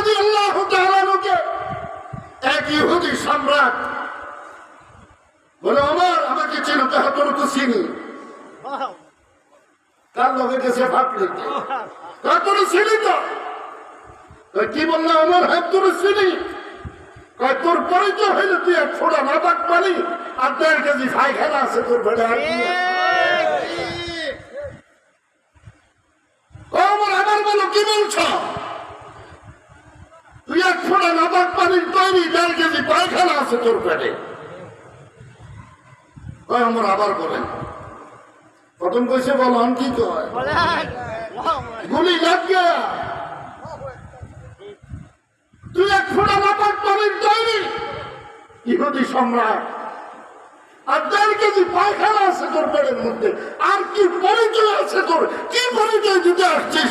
রাজি আল্লাহ তাআলাকে এক ইহুদি সম্রাট বলে আমার আমাকে চিনো তো তোর তো চিনি তার লোকে গেছে ভাত নিতে। তোর চিনি তো? কি বলল আমার হাত তোর চিনি তোর পরিচয় হইলে তুই এক ফোড়া নাবাক পানি আর দেড় কেজি পায়খানা আছে তোর আর? কয়, আমার বলো কি বলছ? এক পানির তৈরি দেড় কেজি পায়খানা আছে তোর পেটে। আমার আবার বলেন। প্রথম কইছে বলন কি কয়? গুলি লাগ তুই এক ফোড়া নাপাক পানির তৈরি ইহুদি সম্রাট। আর দেড় কেজি পায়খানা আছে তোর পেটের মধ্যে। আর কি পরিচয় আছে তোর? কি পরিচয় দিতে আসছিস?